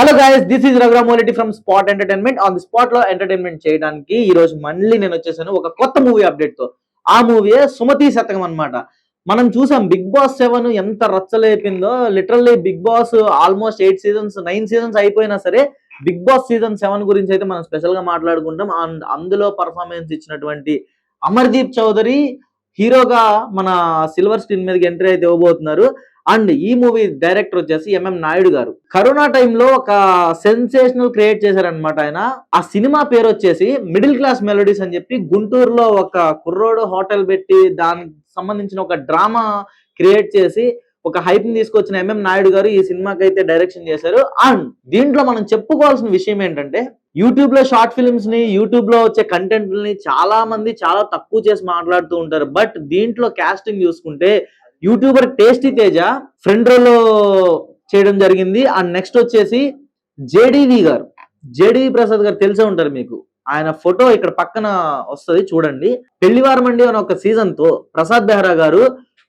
Hello guys this is Raghurama Reddy from spot entertainment on the స్పాట్లో entertainment చేయడానికి ఈ రోజు మళ్ళీ నేను వచ్చేసాను ఒక కొత్త మూవీ అప్డేట్తో. ఆ మూవీ సుమతి శతకం అన్నమాట. మనం చూసాం బిగ్ బాస్ సెవెన్ ఎంత రచ్చలేపిందో literally big boss almost eight seasons nine seasons అయిపోయినా సరే బిగ్ బాస్ సీజన్ సెవెన్ గురించి అయితే మనం స్పెషల్గా మాట్లాడుకుంటాం. అండ్ అందులో పర్ఫార్మెన్స్ ఇచ్చినటువంటి అమర్దీప్ చౌదరి హీరోగా మన సిల్వర్ స్క్రీన్ మీదకి ఎంట్రీ అయితే ఇవ్వబోతున్నారు. అండ్ ఈ మూవీ డైరెక్టర్ వచ్చేసి ఎంఎం నాయుడు గారు. కరోనా టైంలో ఒక సెన్సేషనల్ క్రియేట్ చేశారనమాట ఆయన. ఆ సినిమా పేరు వచ్చేసి మిడిల్ క్లాస్ మెలోడీస్ అని చెప్పి గుంటూరులో ఒక కుర్రోడు హోటల్ పెట్టి దానికి సంబంధించిన ఒక డ్రామా క్రియేట్ చేసి ఒక హైప్ని తీసుకొచ్చిన ఎంఎం నాయుడు గారు ఈ సినిమాకి అయితే డైరెక్షన్ చేశారు. అండ్ దీంట్లో మనం చెప్పుకోవాల్సిన విషయం ఏంటంటే యూట్యూబ్లో షార్ట్ ఫిల్మ్స్ని యూట్యూబ్లో వచ్చే కంటెంట్ని చాలా మంది చాలా తక్కువ చేసి మాట్లాడుతూ ఉంటారు. బట్ దీంట్లో కాస్టింగ్ చూసుకుంటే యూట్యూబర్ టేస్టీ తేజ ఫ్రెండ్ రోలో చేయడం జరిగింది. అండ్ నెక్స్ట్ వచ్చేసి జేడివి గారు. జేడివి ప్రసాద్ గారు తెలిసే ఉంటారు మీకు. ఆయన ఫోటో ఇక్కడ పక్కన వస్తది చూడండి. పెళ్ళివారం అండి ఒక సీజన్తో ప్రసాద్ బెహ్రా గారు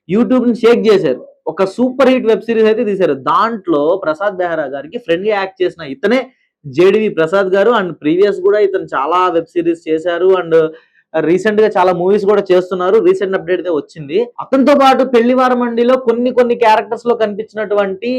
యూట్యూబ్ని షేక్ చేశారు. ఒక సూపర్ హిట్ వెబ్ సిరీస్ అయితే తీశారు. దాంట్లో ప్రసాద్ బెహ్రా గారికి ఫ్రెండ్గా యాక్ట్ చేసిన ఇతనే జేడివి ప్రసాద్ గారు. అండ్ ప్రీవియస్ కూడా ఇతను చాలా వెబ్ సిరీస్ చేశారు. అండ్ రీసెంట్గా చాలా మూవీస్ కూడా చేస్తున్నారు. రీసెంట్ అప్డేట్ అయితే వచ్చింది. అతనితో పాటు పెళ్ళి వారమండిలో కొన్ని కొన్ని క్యారెక్టర్స్లో కనిపించినటువంటి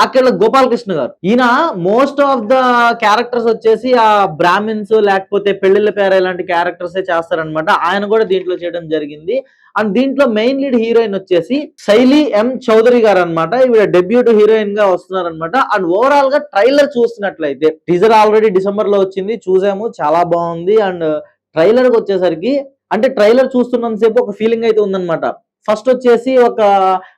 ఆకేళ్ళ గోపాలకృష్ణ గారు. ఈయన మోస్ట్ ఆఫ్ ద క్యారెక్టర్స్ వచ్చేసి ఆ బ్రాహ్మిన్స్ లేకపోతే పెళ్ళిళ్ళ పేర ఇలాంటి క్యారెక్టర్స్ చేస్తారనమాట ఆయన కూడా దీంట్లో చేయడం జరిగింది. అండ్ దీంట్లో మెయిన్ లీడ్ హీరోయిన్ వచ్చేసి శైలి ఎం చౌదరి గారు అనమాట ఈవిడ డెబ్యూట్ హీరోయిన్గా వస్తున్నారు అనమాట అండ్ ఓవరాల్గా ట్రైలర్ చూస్తున్నట్లయితే టీజర్ ఆల్రెడీ డిసెంబర్లో వచ్చింది. చూసాము. చాలా బాగుంది. అండ్ ట్రైలర్కి వచ్చేసరికి అంటే ట్రైలర్ చూస్తున్నంతసేపు ఒక ఫీలింగ్ అయితే ఉందన్నమాట. ఫస్ట్ వచ్చేసి ఒక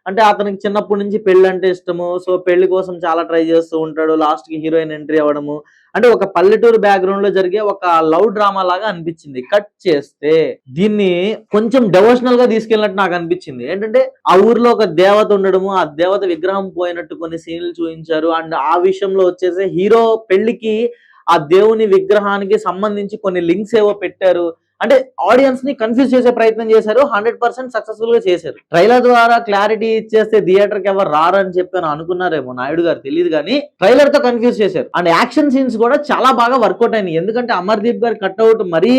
అంటే అతనికి చిన్నప్పటి నుంచి పెళ్ళి అంటే ఇష్టము. సో పెళ్ళి కోసం చాలా ట్రై చేస్తూ ఉంటాడు. లాస్ట్కి హీరోయిన్ ఎంట్రీ అవ్వడము. అంటే ఒక పల్లెటూరు బ్యాక్గ్రౌండ్లో జరిగే ఒక లవ్ డ్రామా లాగా అనిపించింది. కట్ చేస్తే దీన్ని కొంచెం డెవోషనల్గా తీసుకెళ్ళినట్టు నాకు అనిపించింది. ఏంటంటే ఆ ఊర్లో ఒక దేవత ఉండడము ఆ దేవత విగ్రహం పోయినట్టు కొన్ని సీన్లు చూపించారు. అండ్ ఆ విషయంలో వచ్చేసి హీరో పెళ్ళికి ఆ దేవుని విగ్రహానికి సంబంధించి కొన్ని లింక్స్ ఏవో పెట్టారు. అంటే ఆడియన్స్ని కన్ఫ్యూజ్ చేసే ప్రయత్నం చేశారు హండ్రెడ్ పర్సెంట్ సక్సెస్ఫుల్గా చేశారు. ట్రైలర్ ద్వారా క్లారిటీ ఇచ్చేస్తే థియేటర్కి ఎవరు రారని చెప్పి అని అనుకున్నారేమో నాయుడు గారు తెలియదు కానీ ట్రైలర్తో కన్ఫ్యూజ్ చేశారు. అండ్ యాక్షన్ సీన్స్ కూడా చాలా బాగా వర్కౌట్ అయినాయి. ఎందుకంటే అమర్దీప్ గారి కట్అవుట్ మరీ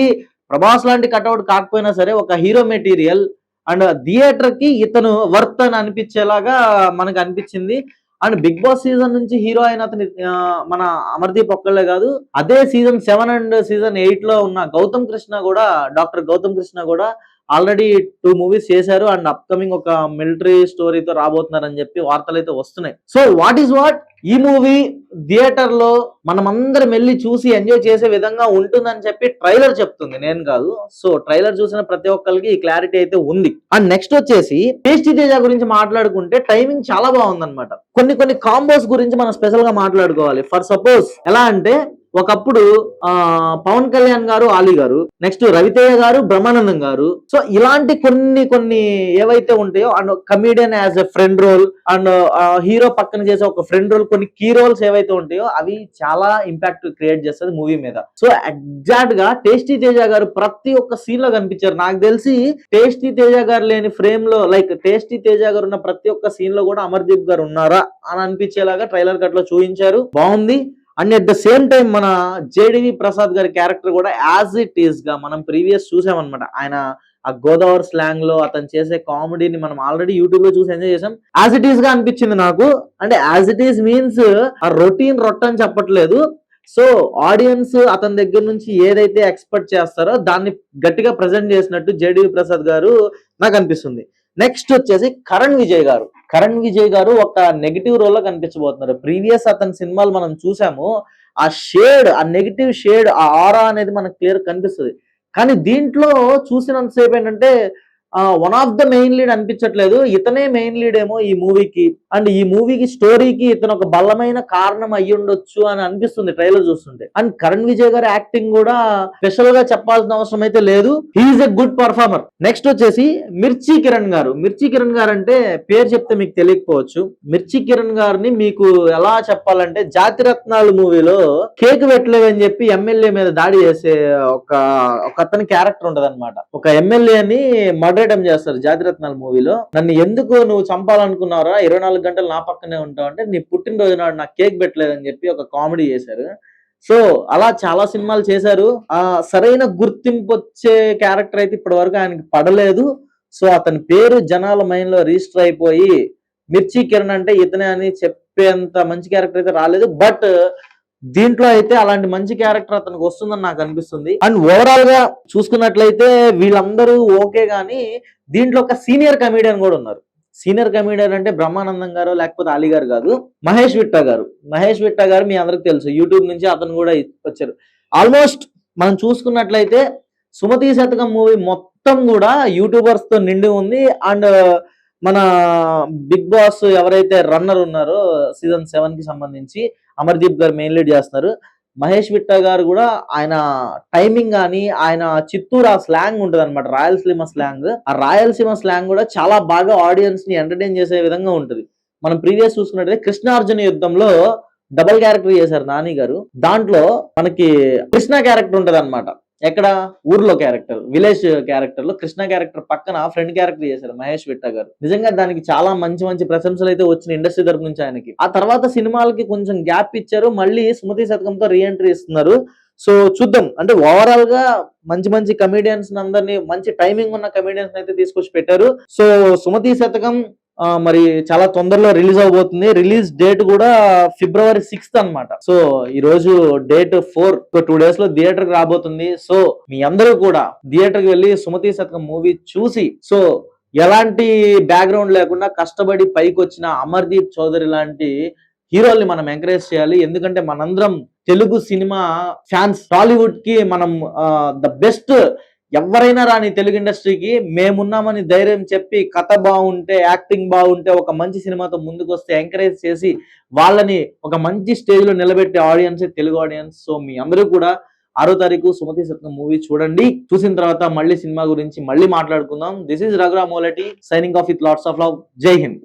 ప్రభాస్ లాంటి కట్అవుట్ కాకపోయినా సరే ఒక హీరో మెటీరియల్ అండ్ థియేటర్కి ఇతను వర్త్ అని అనిపించేలాగా మనకు అనిపించింది. అండ్ బిగ్ బాస్ సీజన్ నుంచి హీరో అయిన అతని ఆ, మన అమర్దీప్ ఒక్కళ్ళే కాదు అదే సీజన్ సెవెన్ అండ్ సీజన్ ఎయిట్లో ఉన్న గౌతమ్ కృష్ణ కూడా డాక్టర్ గౌతమ్ కృష్ణ కూడా ఆల్రెడీ టూ మూవీస్ చేశారు అండ్ అప్కమింగ్ ఒక మిలిటరీ స్టోరీతో రాబోతున్నారని చెప్పి వార్తలు అయితే వస్తున్నాయి. So what is what? ఈ మూవీ థియేటర్లో మనమందరం వెళ్ళి చూసి ఎంజాయ్ చేసే విధంగా ఉంటుందని చెప్పి ట్రైలర్ చెప్తుంది. నేను కాదు. సో ట్రైలర్ చూసిన ప్రతి ఒక్కరికి ఈ క్లారిటీ అయితే ఉంది. అండ్ నెక్స్ట్ వచ్చేసి టేస్టీ తేజ గురించి మాట్లాడుకుంటే టైమింగ్ చాలా బాగుందన్నమాట. కొన్ని కొన్ని కాంబోస్ గురించి మనం స్పెషల్గా మాట్లాడుకోవాలి. ఫర్ సపోజ్ ఎలా అంటే ఒకప్పుడు ఆ పవన్ కళ్యాణ్ గారు ఆలీ గారు నెక్స్ట్ రవితేజ గారు బ్రహ్మానందం గారు. సో ఇలాంటి కొన్ని కొన్ని ఏవైతే ఉంటాయో and comedian as a friend role and hero పక్కన చేసే ఒక ఫ్రెండ్ రోల్ కొన్ని కీ రోల్స్ ఏవైతే ఉంటాయో అవి చాలా ఇంపాక్ట్ క్రియేట్ చేస్తుంది మూవీ మీద. సో ఎగ్జాక్ట్గా టేస్టీ తేజ గారు ప్రతి ఒక్క సీన్లో కనిపించారు. నాకు తెలిసి టేస్టీ తేజ గారు లేని ఫ్రేమ్లో లైక్ టేస్టీ తేజ గారు ఉన్న ప్రతి ఒక్క సీన్లో కూడా అమర్దీప్ గారు ఉన్నారా అని అనిపించేలాగా ట్రైలర్ కట్లో చూపించారు. బాగుంది. And at the same time మన జేడివి ప్రసాద్ గారి క్యారెక్టర్ కూడా యాజ్ ఇట్ ఈస్గా మనం ప్రీవియస్ చూసామన్నమాట. ఆయన ఆ గోదావరి స్లాంగ్లో అతను చేసే కామెడీని మనం ఆల్రెడీ యూట్యూబ్లో చూసి ఎంజాయ్ చేసాం. యాజ్ ఇట్ ఈస్గా అనిపించింది నాకు. అంటే యాజ్ ఇట్ ఈస్ మీన్స్ ఆ రొటీన్ రొట్ట అని చెప్పట్లేదు. సో ఆడియన్స్ అతని దగ్గర నుంచి ఏదైతే ఎక్స్పెక్ట్ చేస్తారో దాన్ని గట్టిగా ప్రజెంట్ చేసినట్టు జేడివి ప్రసాద్ గారు నాకు అనిపిస్తుంది. నెక్స్ట్ వచ్చేసి కరణ్ విజయ్ గారు. కరణ్ విజయ్ గారు ఒక నెగిటివ్ రోల్లో కనిపించబోతున్నారు. ప్రీవియస్ అతని సినిమాలు మనం చూసాము. ఆ షేడ్ ఆ నెగిటివ్ షేడ్ ఆ ఆరా అనేది మనకు క్లియర్ కనిపిస్తుంది. కానీ దీంట్లో చూసినంతసేపు ఏంటంటే one of the main lead అనిపించట్లేదు. ఇతనే మెయిన్ లీడ్ ఏమో ఈ మూవీకి. అండ్ ఈ మూవీకి స్టోరీకి ఇతను ఒక బలమైన కారణం అయ్యి ఉండొచ్చు అని అనిపిస్తుంది ట్రైలర్ చూస్తుంటే. అండ్ కరణ్ విజయ్ గారి యాక్టింగ్ కూడా స్పెషల్గా చెప్పాల్సిన అవసరం అయితే లేదు. He's a good performer next వచ్చేసి మిర్చి కిరణ్ గారు. మిర్చి కిరణ్ గారు అంటే పేరు చెప్తే మీకు తెలియకపోవచ్చు. మిర్చి కిరణ్ గారిని మీకు ఎలా చెప్పాలంటే జాతిరత్నాలు మూవీలో కేక్ పెట్టలేదని చెప్పి ఎమ్మెల్యే మీద దాడి చేసే ఒక ఒక అతని క్యారెక్టర్ ఉంటదన్నమాట. ఒక ఎమ్మెల్యేని మర్డర్ థర్డ్ చేస్తారు జాతిరత్నాల మూవీలో. నన్ను ఎందుకు నువ్వు చంపాలనుకున్నారా ఇరవై నాలుగు గంటలు నా పక్కనే ఉంటావు అంటే నీ పుట్టినరోజు నాడు నాకు కేక్ పెట్టలేదని చెప్పి ఒక కామెడీ చేశారు. సో అలా చాలా సినిమాలు చేశారు. ఆ సరైన గుర్తింపు వచ్చే క్యారెక్టర్ అయితే ఇప్పటి వరకు ఆయనకి పడలేదు. సో అతని పేరు జనాల మైండ్లో రిజిస్టర్ అయిపోయి మిర్చి కిరణ్ అంటే ఇతనే అని చెప్పేంత మంచి క్యారెక్టర్ అయితే రాలేదు. బట్ దీంట్లో అయితే అలాంటి మంచి క్యారెక్టర్ అతనికి వస్తుందని నాకు అనిపిస్తుంది. అండ్ ఓవరాల్గా చూసుకున్నట్లయితే వీళ్ళందరూ ఓకే గానీ దీంట్లో ఒక సీనియర్ కమీడియన్ కూడా ఉన్నారు. సీనియర్ కమీడియన్ అంటే బ్రహ్మానందం గారు లేకపోతే అలీ గారు కాదు మహేష్ విట్ట గారు. మహేష్ విట్ట గారు మీ అందరికి తెలుసు. యూట్యూబ్ నుంచి అతను కూడా వచ్చారు. ఆల్మోస్ట్ మనం చూసుకున్నట్లయితే సుమతి శతకం మూవీ మొత్తం కూడా యూట్యూబర్స్తో నిండి ఉంది. అండ్ మన బిగ్ బాస్ ఎవరైతే రన్నర్ ఉన్నారో సీజన్ సెవెన్కి సంబంధించి అమర్దీప్ గారు మెయిన్ లీడ్ చేస్తున్నారు. మహేష్ విట్ట గారు కూడా ఆయన టైమింగ్ కానీ ఆయన చిత్తూరు ఆ స్లాంగ్ ఉంటుంది అనమాట రాయలసీమ స్లాంగ్ ఆ రాయలసీమ స్లాంగ్ కూడా చాలా బాగా ఆడియన్స్ని ఎంటర్టైన్ చేసే విధంగా ఉంటుంది. మనం ప్రీవియస్ చూసుకున్నట్టయితే కృష్ణార్జున యుద్ధంలో డబల్ క్యారెక్టర్ చేశారు నాని గారు. దాంట్లో మనకి కృష్ణ క్యారెక్టర్ ఉంటది అనమాట ఎక్కడ? ఊర్లో క్యారెక్టర్ విలేజ్ క్యారెక్టర్లో కృష్ణ క్యారెక్టర్ పక్కన ఫ్రెండ్ క్యారెక్టర్ చేశారు మహేష్ విట్ట గారు. నిజంగా దానికి చాలా మంచి మంచి ప్రశంసలు అయితే వచ్చిన ఇండస్ట్రీ తరపు నుంచి ఆయనకి. ఆ తర్వాత సినిమాలకి కొంచెం గ్యాప్ ఇచ్చారు మళ్ళీ సుమతి శతకంతో రీఎంట్రీ ఇస్తున్నారు. సో చూద్దాం. అంటే ఓవరాల్గా మంచి మంచి కమెడియన్స్ అందరినీ మంచి టైమింగ్ ఉన్న కమెడియన్స్ అయితే తీసుకొచ్చి పెట్టారు. సో సుమతి శతకం మరి చాలా తొందరలో రిలీజ్ అవబోతుంది. రిలీజ్ డేట్ కూడా ఫిబ్రవరి సిక్స్త్ అనమాట సో ఈ రోజు డేట్ ఫోర్ టూ డేస్లో థియేటర్కి రాబోతుంది. సో మీ అందరూ కూడా థియేటర్కి వెళ్ళి సుమతి శతకం మూవీ చూసి సో ఎలాంటి బ్యాక్గ్రౌండ్ లేకుండా కష్టపడి పైకి వచ్చిన అమర్దీప్ చౌదరి లాంటి హీరోల్ని మనం ఎంకరేజ్ చేయాలి. ఎందుకంటే మనందరం తెలుగు సినిమా ఫ్యాన్స్. టాలీవుడ్కి మనం ద బెస్ట్ ఎవరైనా రాని తెలుగు ఇండస్ట్రీకి మేమున్నామని ధైర్యం చెప్పి కథ బాగుంటే యాక్టింగ్ బాగుంటే ఒక మంచి సినిమాతో ముందుకు వస్తే ఎంకరేజ్ చేసి వాళ్ళని ఒక మంచి స్టేజ్లో నిలబెట్టే ఆడియన్స్ తెలుగు ఆడియన్స్. సో మీ అందరూ కూడా ఆరో తారీఖు సుమతి సత్న మూవీ చూడండి. చూసిన తర్వాత మళ్ళీ సినిమా గురించి మళ్ళీ మాట్లాడుకుందాం. This is రఘురా Moleti signing off with lots of love జై హింద్